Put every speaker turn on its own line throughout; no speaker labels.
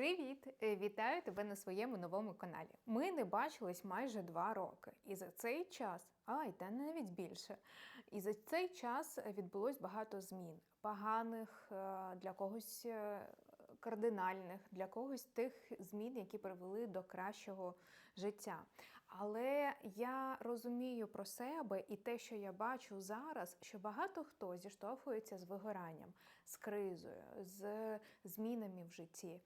Привіт! Е, Вітаю тебе на своєму новому каналі. Ми не бачились майже два роки, і за цей час, ай, та навіть більше. І за цей час відбулось багато змін. Поганих е, для когось е, кардинальних, для когось тих змін, які привели до кращого життя. Але я розумію про себе і те, що я бачу зараз, що багато хто зіштовхується з вигоранням, з кризою, з змінами в житті,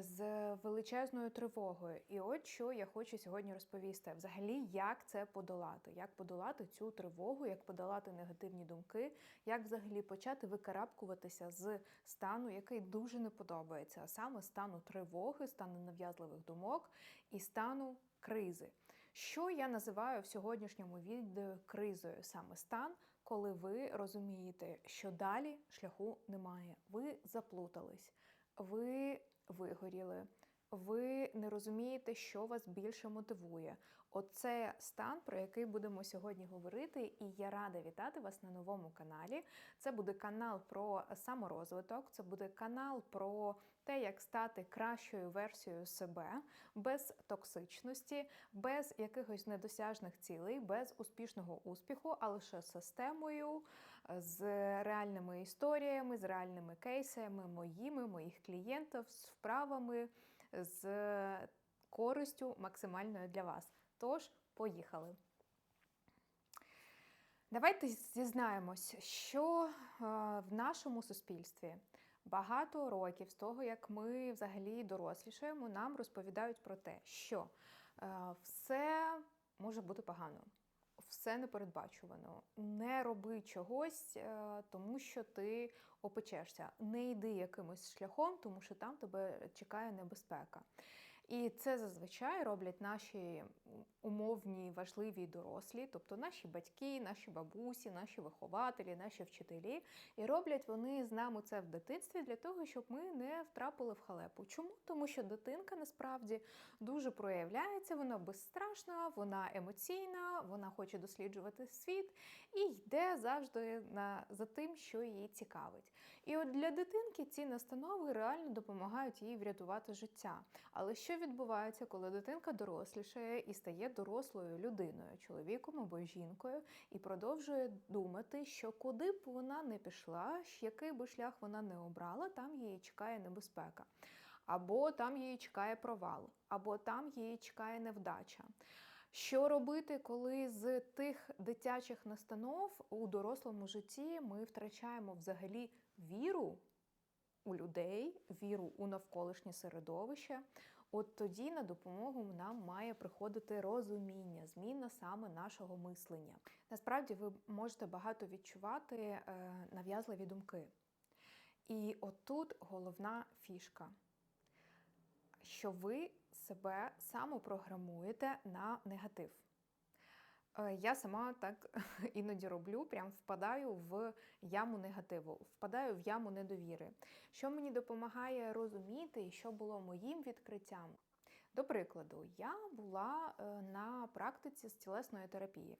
з величезною тривогою. І от що я хочу сьогодні розповісти: взагалі, як це подолати, як подолати цю тривогу, як подолати негативні думки, як взагалі почати викарабкуватися з стану, який дуже не подобається, а саме стану тривоги, стану нав'язливих думок і стану кризи. Що я називаю в сьогоднішньому відео кризою? Саме стан, коли ви розумієте, що далі шляху немає. Ви заплутались, ви вигоріли, ви не розумієте, що вас більше мотивує. Оце стан, про який будемо сьогодні говорити, і я рада вітати вас на новому каналі. Це буде канал про саморозвиток, це буде канал про те, як стати кращою версією себе без токсичності, без якихось недосяжних цілей, без успішного успіху, а лише системою, з реальними історіями, з реальними кейсами моїми, моїх клієнтів, з вправами, з користю максимальною для вас. Тож, поїхали. Давайте зізнаємось, що е, в нашому суспільстві багато років з того, як ми взагалі дорослішаємо, нам розповідають про те, що е, все може бути погано, все непередбачувано. Не роби чогось, е, тому що ти опечешся. Не йди якимось шляхом, тому що там тебе чекає небезпека. І це зазвичай роблять наші умовні важливі дорослі, тобто наші батьки, наші бабусі, наші вихователі, наші вчителі. І роблять вони з нами це в дитинстві для того, щоб ми не втрапили в халепу. Чому? Тому що дитинка насправді дуже проявляється, вона безстрашна, вона емоційна, вона хоче досліджувати світ і йде завжди на, за тим, що її цікавить. І от для дитинки ці настанови реально допомагають їй врятувати життя. Але що відбувається, коли дитинка дорослішає і стає дорослою людиною, чоловіком або жінкою, і продовжує думати, що куди б вона не пішла, який би шлях вона не обрала, там її чекає небезпека. Або там її чекає провал, або там її чекає невдача. Що робити, коли з тих дитячих настанов у дорослому житті ми втрачаємо взагалі віру у людей, віру у навколишнє середовище? От тоді на допомогу нам має приходити розуміння, зміна саме нашого мислення. Насправді ви можете багато відчувати е, нав'язливі думки. І отут головна фішка, що ви себе самопрограмуєте на негатив. Е, Я сама так іноді роблю, прям впадаю в яму негативу, впадаю в яму недовіри. Що мені допомагає розуміти, що було моїм відкриттям. До прикладу, я була е, на практиці з тілесної терапії.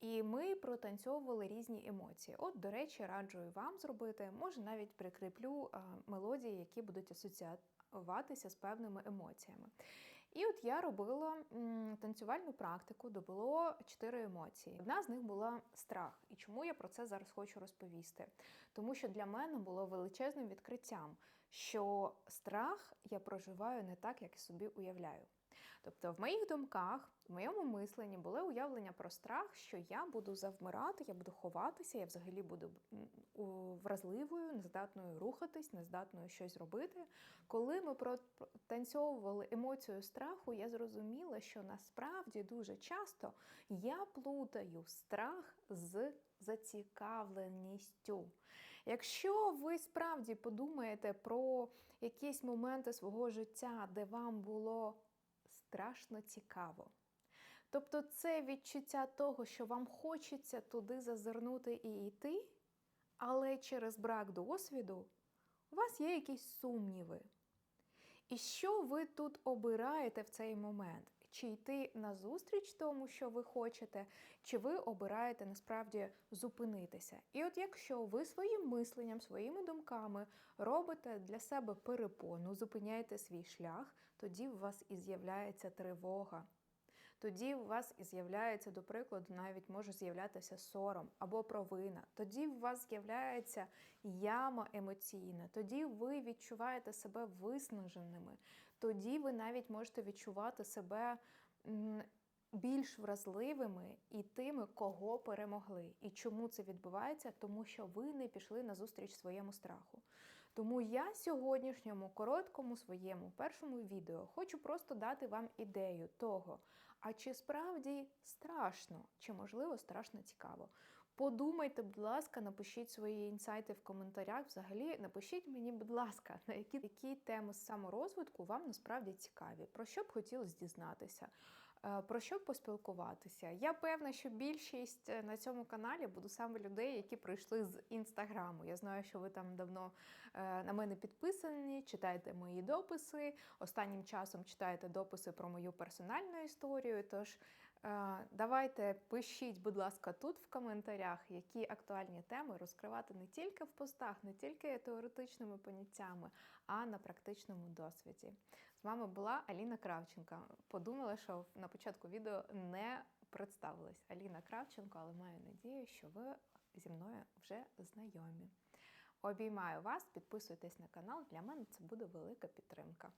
І ми протанцьовували різні емоції. От, до речі, раджу вам зробити, може навіть прикріплю е, мелодії, які будуть асоціюватися з певними емоціями. І от я робила танцювальну практику, де було чотири емоції. Одна з них була страх. І чому я про це зараз хочу розповісти? Тому що для мене було величезним відкриттям, що страх я проживаю не так, як собі уявляю. Тобто, в моїх думках, в моєму мисленні були уявлення про страх, що я буду завмирати, я буду ховатися, я взагалі буду вразливою, нездатною рухатись, нездатною щось робити. Коли ми протанцьовували емоцію страху, я зрозуміла, що насправді дуже часто я плутаю страх з зацікавленістю. Якщо ви справді подумаєте про якісь моменти свого життя, де вам було страшно цікаво. Тобто це відчуття того, що вам хочеться туди зазирнути і йти, але через брак досвіду у вас є якісь сумніви. І що ви тут обираєте в цей момент? Чи йти назустріч тому, що ви хочете, чи ви обираєте насправді зупинитися. І от якщо ви своїм мисленням, своїми думками робите для себе перепону, зупиняєте свій шлях, тоді у вас і з'являється тривога. Тоді у вас і з'являється, до прикладу, навіть може з'являтися сором або провина. Тоді у вас з'являється яма емоційна, тоді ви відчуваєте себе виснаженими, тоді ви навіть можете відчувати себе більш вразливими і тими, кого перемогли. І чому це відбувається? Тому що ви не пішли на зустріч своєму страху. Тому я сьогоднішньому короткому своєму першому відео хочу просто дати вам ідею того, а чи справді страшно, чи можливо страшно цікаво. Подумайте, будь ласка, напишіть свої інсайти в коментарях. Взагалі, напишіть мені, будь ласка, на які, які теми саморозвитку вам насправді цікаві, про що б хотілося дізнатися, про що поспілкуватися. Я певна, що більшість е, на цьому каналі буду саме людей, які прийшли з інстаграму. Я знаю, що ви там давно е, на мене підписані, читаєте мої дописи. Останнім часом читаєте дописи про мою персональну історію. Тож е, давайте пишіть, будь ласка, тут в коментарях, які актуальні теми розкривати не тільки в постах, не тільки теоретичними поняттями, а на практичному досвіді. З вами була Аліна Кравченко. Подумала, що на початку відео не представилась Аліна Кравченко, але маю надію, що ви зі мною вже знайомі. Обіймаю вас, підписуйтесь на канал. Для мене це буде велика підтримка.